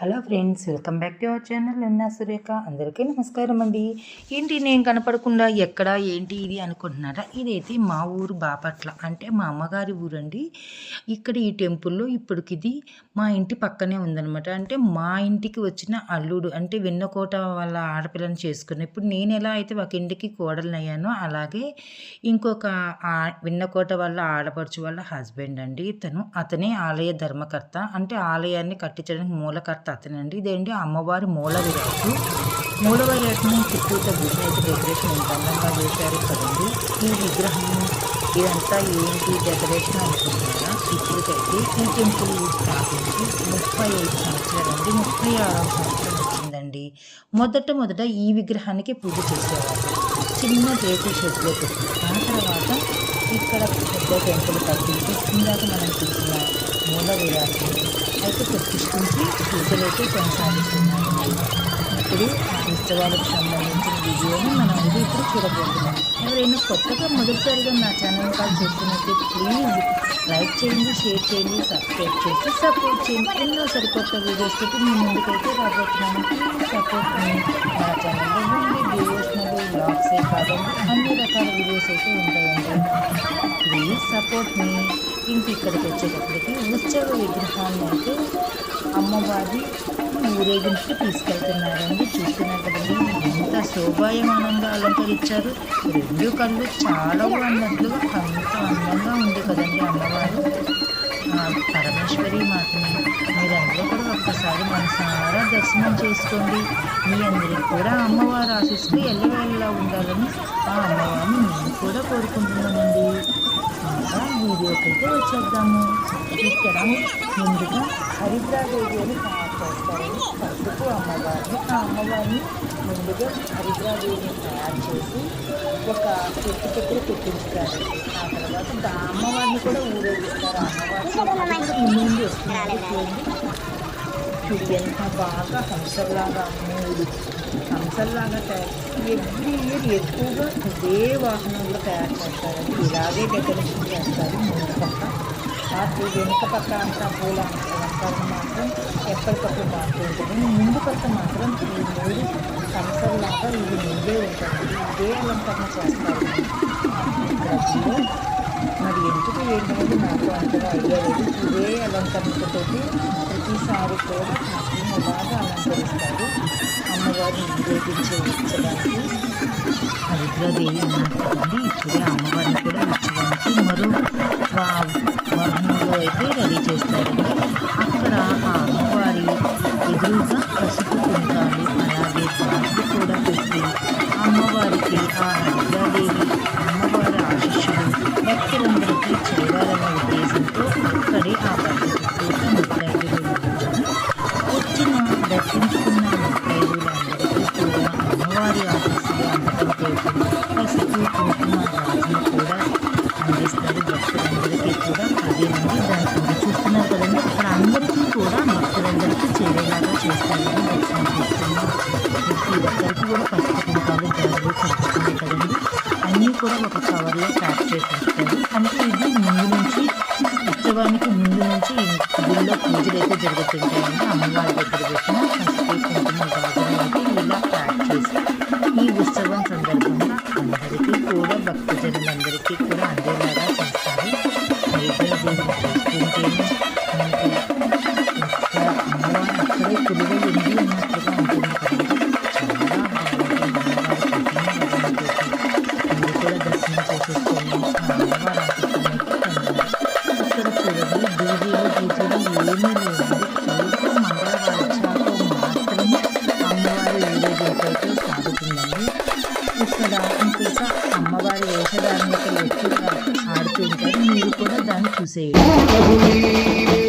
Hello friends welcome back to our channel. నిన్న సురేఖ. అందరికీ నమస్కారం అండి. ఏంటి నేను కనపడకుండా ఎక్కడ ఏంటి ఇది అనుకుంటున్నారా? ఇదైతే మా ఊరు బాపట్ల అంటే మా అమ్మగారి ఊరండి. ఇక్కడ ఈ టెంపుల్లో ఇప్పటికి ఇది మా ఇంటి పక్కనే ఉందనమాట అంటే మా ఇంటికి వచ్చిన అల్లుడు అంటే వెన్నకోట వాళ్ళ ఆడపిల్లని చేసుకున్న ఇప్పుడు నేను ఎలా అయితే ఒక ఇంటికి కోడలనయ్యానో అలాగే ఇంకొక వెన్నకోట వాళ్ళ ఆడపడుచు వాళ్ళ హస్బెండ్ అండి. తను అతనే ఆలయ ధర్మకర్త. అంటే ఆలయాన్ని కట్టించడానికి మూలకర్త అతనండి ఇదేంటి? అమ్మవారి మూల విరాటు మూల విరాట్ని చుట్టూత గుడిని అయితే డెకరేషన్ ఎంత అందంగా చేశారు కదండి. ఈ విగ్రహం ఇదంతా ఏంటి? డెకరేషన్ అనుకుంటున్నారా? ఇప్పటికైతే ఈ టెంపుల్ స్థాపించి ముప్పై ఐదు సంవత్సరాలు అండి. ముప్పై ఆరవ సంవత్సరం వచ్చిందండి మొదట మొదట ఈ విగ్రహానికి పూజ చేసేవారు. చిన్న రేకు షెడ్లో పెట్టి ఆ తర్వాత ఇక్కడ పెద్ద టెంపుల్ కట్టించి ఇందాక మనం చూసిన మూల విరాట్ని అయితే ప్రతిష్ఠించి పూజలు అయితే కొనసాగిస్తున్నాము ఇప్పుడు ఉత్సవాలకు సంబంధించిన వీడియోని మనం ఇది ఇప్పుడు చూడబోతున్నాం. ఎవరైనా కొత్తగా మొదటిసారిగా నా ఛానల్ కాల్ చేస్తున్నట్టు ప్లీజ్ లైక్ చేయండి షేర్ చేయండి సబ్స్క్రైబ్ చేసి సపోర్ట్ చేయండి. ఎన్నో సరికొత్త వీడియోస్ తోటి మీ ముందుకైతే రాబోతున్నాను. ప్లీజ్ సపోర్ట్ నా ఛానల్లో నుండి డివోషనల్ కాదండి అన్ని రకాల వీడియోస్ అయితే ఉంటాయండి ప్లీజ్ సపోర్ట్ మీ ఇంటి ఇక్కడికి వచ్చేటప్పటికి ఉత్సవ విగ్రహాన్ని అయితే అమ్మవారి ఊరేగింపుకి తీసుకెళ్తున్నారండి చూస్తున్నారు కదండి ఎంత శోభాయమానంగా అలంకరించారు రెండు కళ్ళు చాలా ఉన్నట్లుగా అంత అందంగా ఉంది కదండి అమ్మవారు. పరమేశ్వరి మాతని మీరందరూ కూడా ఒక్కసారి మనసారా దర్శనం చేసుకోండి. మీ అందరికి కూడా అమ్మవారి ఆశిస్తూ ఎల్లవేళలా ఉండాలని ఆ అమ్మవారిని నేను కూడా కోరుకుంటున్నానండి ఇంకా వీడియోకైతే వచ్చేద్దాము. ఇక్కడ ముందుగా హరిద్రాదేవి అని చేస్తారని పసుపు అమ్మవారిని ఆ అమ్మవారిని ముందుగా హరిద్రాదేవిని తయారు చేసి ఒక చెట్టు దగ్గర పెట్టించుతారు ఆ తర్వాత దా అమ్మవారిని కూడా ఊరేగిస్తారు ఆ అమ్మవారి ముందు వస్తున్నారు చూడండి ఎంత బాగా హంసల్లాగా మూడు హంసల్లాగా తయారు ఎవ్రీ ఇయర్ ఎక్కువగా ఇదే వాహనంలో తయారు చేస్తారండి ఇలాగే డెకరేషన్ చేస్తారు మూడు పక్క ఆ వెనుక పక్క అంతా పూల అలంకరణ మాత్రం ఎప్పటికప్పుడు మారుతూ ఉంటుంది ముందు పక్క మాత్రం ఈ మూడు హంసల్లాగా ఇది ముందే ఉంటుంది ఇదే అలంకరణ చేస్తారు. ఇక్కడ మరి ఎందుకు ఏంటనేది నాకు అంతగా ఐడియా లేదు. ఇదే అలంకరణతో ప్రతిసారి కూడా నాకు బాగా అలంకరిస్తారు. అమ్మవారిని ఉపయోగించే ఉత్సవానికి. హరిద్రాదేవి అన్నారు ఇప్పుడే అమ్మవారిని కూడా మరో వాహనంలో అయితే రెడీ చేస్తారు అక్కడ ఆ అమ్మవారి ఎదురుగా పసుపు కుంకాలు అలాగే గాజులు కూడా పెట్టి అమ్మవారికి ఆ హరిద్రాదేవి అమ్మవారి ఆశిష్యులు భక్తులందరికీ చేరాలనే ఉద్దేశంతో అక్కడే ఆ అమ్మవారి దగ్గర పెట్టిన పసుపు కుంకుమ గాజులు అయితే ఇలా ప్యాక్ చేసి ఈ ఉత్సవం సందర్భంగా అందరికీ కూడా భక్తజనులందరికీ కూడా అందేలాగా ఇక్కడ ఇంకా అమ్మవారి వేషధారణకు వచ్చి ఆడుతుంటారు మీరు కూడా దాన్ని చూసేయండి.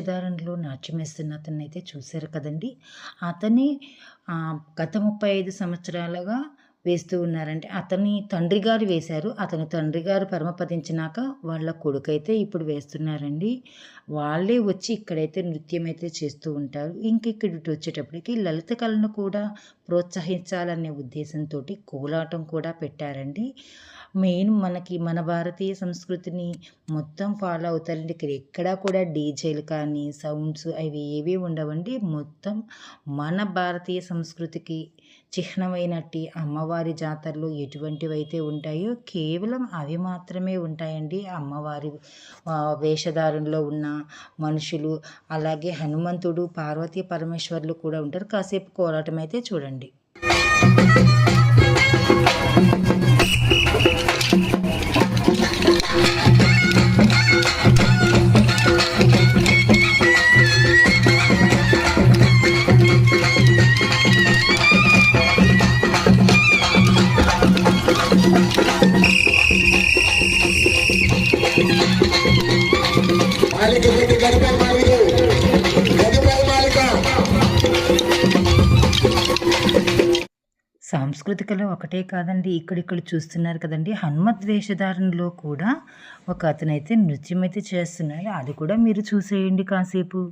వేషధారణలో నాట్యం వేస్తున్న అతన్ని అయితే చూశారు కదండి. అతని గత ముప్పై ఐదు సంవత్సరాలుగా వేస్తూ ఉన్నారంటే అతని తండ్రి గారు వేశారు. అతని తండ్రి గారు పరమపదించినాక వాళ్ళ కొడుకైతే ఇప్పుడు వేస్తున్నారండి. వాళ్ళే వచ్చి ఇక్కడైతే నృత్యం అయితే చేస్తూ ఉంటారు. ఇంక ఇక్కడికి వచ్చేటప్పటికి లలిత కళను కూడా ప్రోత్సహించాలనే ఉద్దేశంతో కోలాటం కూడా పెట్టారండి. మెయిన్ మనకి మన భారతీయ సంస్కృతిని మొత్తం ఫాలో అవుతారండి ఇక్కడ ఎక్కడా కూడా డీజేలు కానీ సౌండ్స్ అవి ఏవి ఉండవండి మొత్తం మన భారతీయ సంస్కృతికి చిహ్నమైనట్టి అమ్మవారి జాతరలు ఎటువంటివైతే ఉంటాయో కేవలం అవి మాత్రమే ఉంటాయండి. అమ్మవారి వేషధారణలో ఉన్న మనుషులు అలాగే హనుమంతుడు పార్వతీ పరమేశ్వర్లు కూడా ఉంటారు. కాసేపు కోలాటం అయితే చూడండి. ఒకటే కాదండి ఇక్కడిక్కడ చూస్తున్నారు కదండి. హనుమత్ వేషధారణలో కూడా ఒక అతనైతే నృత్యం అయితే చేస్తున్నాడు. అది కూడా మీరు చూసేయండి కాసేపు.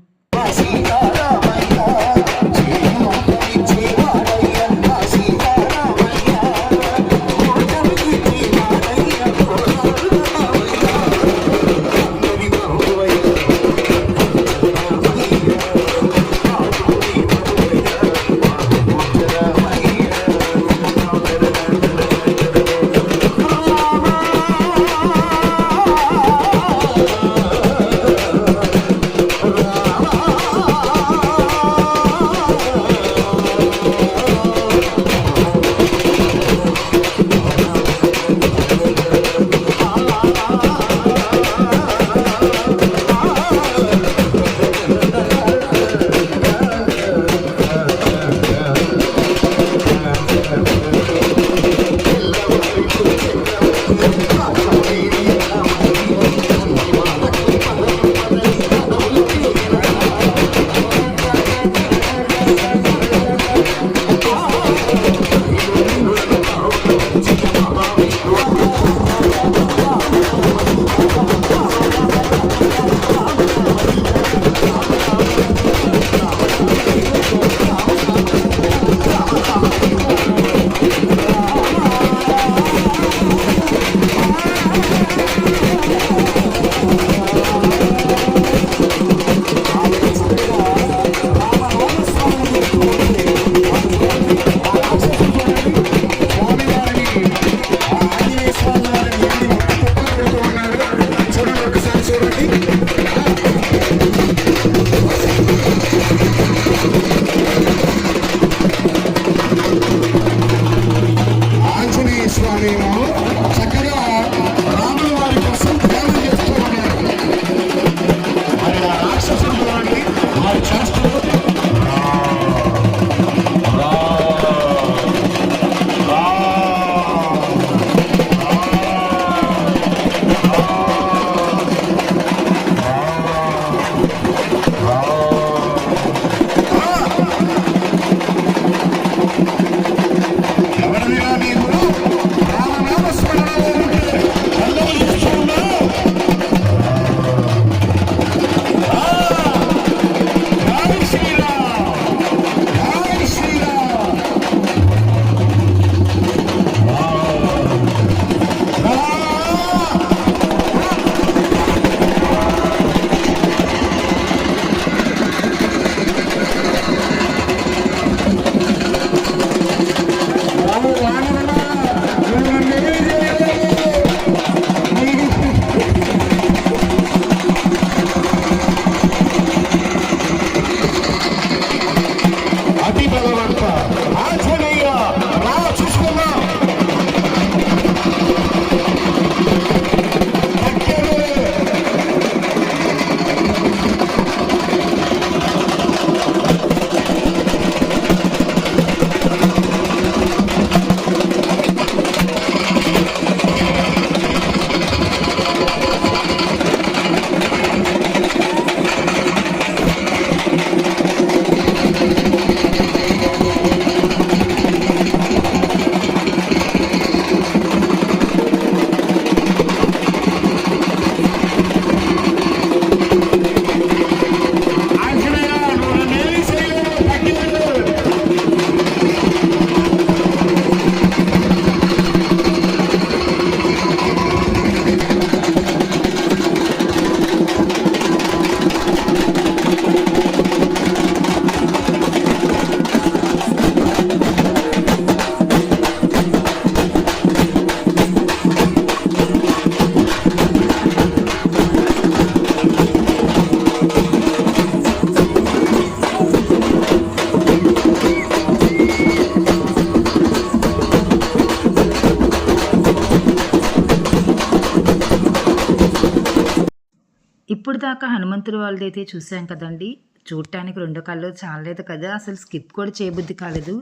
ఇప్పుడు దాకా హనుమంతుడి వాళ్ళదైతే చూసాం కదండి. చూడటానికి రెండు కళ్ళు చాలలేదు కదా. అసలు స్కిప్ కూడా చేయబుద్ధి కాలేదు.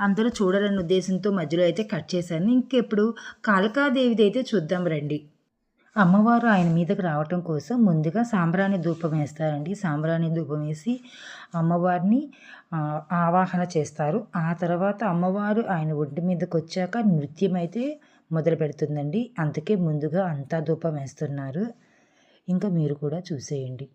అందరూ చూడాలనే ఉద్దేశంతో మధ్యలో అయితే కట్ చేశాను. ఇంకెప్పుడు కాళికాదేవిది అయితే చూద్దాం రండి. అమ్మవారు ఆయన మీదకి రావటం కోసం ముందుగా సాంబ్రాణి ధూపం వేస్తారండి. సాంబ్రాణి ధూపం వేసి అమ్మవారిని ఆవాహన చేస్తారు. ఆ తర్వాత అమ్మవారు ఆయన ఒంటి మీదకి వచ్చాక నృత్యం అయితే మొదలు పెడుతుందండి అందుకే ముందుగా అంతా ధూపం వేస్తున్నారు. ఇంకా మీరు కూడా చూసేయండి.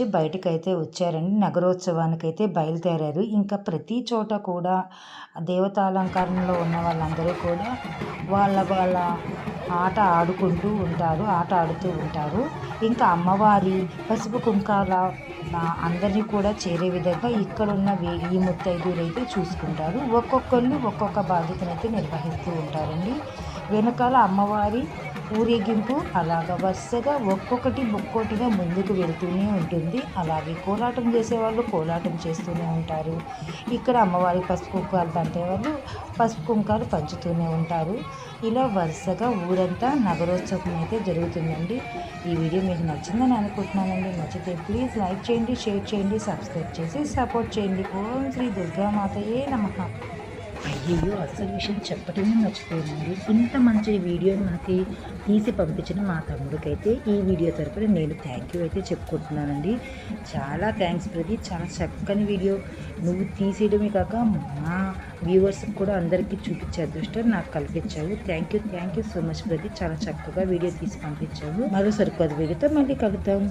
నుంచి బయటకైతే వచ్చారండి. నగరోత్సవానికి అయితే బయలుదేరారు. ఇంకా ప్రతి చోట కూడా దేవతాలంకారంలో ఉన్న వాళ్ళందరూ కూడా వాళ్ళ వాళ్ళ ఆట ఆడుకుంటూ ఉంటారు ఆట ఆడుతూ ఉంటారు. ఇంకా అమ్మవారి పసుపు కుంకాల అందరినీ కూడా చేరే విధంగా ఇక్కడ ఉన్న వే- ఈ ముత్తైదువులు అయితే చూసుకుంటారు. ఒక్కొక్కళ్ళు ఒక్కొక్క బాధ్యతనైతే నిర్వహిస్తూ ఉంటారండి. వెనకాల అమ్మవారి ఊరేగింపు అలాగ వరుసగా ఒక్కొక్కటి ఒక్కొక్కటిగా ముందుకు వెళ్తూనే ఉంటుంది. అలాగే కోలాటం చేసేవాళ్ళు కోలాటం చేస్తూనే ఉంటారు. ఇక్కడ అమ్మవారి పసుపు కుంకాలు పంచేవాళ్ళు పసుపు కుంకాలు పంచుతూనే ఉంటారు. ఇలా వరుసగా ఊరంతా నగరోత్సవం అయితే జరుగుతుందండి. ఈ వీడియో మీకు నచ్చిందని అనుకుంటున్నానండి. నచ్చితే ప్లీజ్ లైక్ చేయండి షేర్ చేయండి సబ్స్క్రైబ్ చేసి సపోర్ట్ చేయండి. ఓం శ్రీ దుర్గామాతయే నమ. అయ్యో అసలు విషయం చెప్పడమే మర్చిపోయానండి. ఇంత మంచి వీడియోని మనకి తీసి పంపించిన మా తమ్ముడికైతే ఈ వీడియో తరపున నేను థ్యాంక్ యూ అయితే చెప్పుకుంటున్నానండి. చాలా థ్యాంక్స్ ప్రతి చాలా చక్కని వీడియో. నువ్వు తీసేయడమే కాక మా వ్యూవర్స్కి కూడా అందరికీ చూపించే అదృష్టం నాకు కల్పించావు. Thank you thank you so much ప్రతి చాలా చక్కగా వీడియో తీసి పంపించావు. మరో సరికొత్త వీడియోతో మళ్ళీ కలుద్దాం.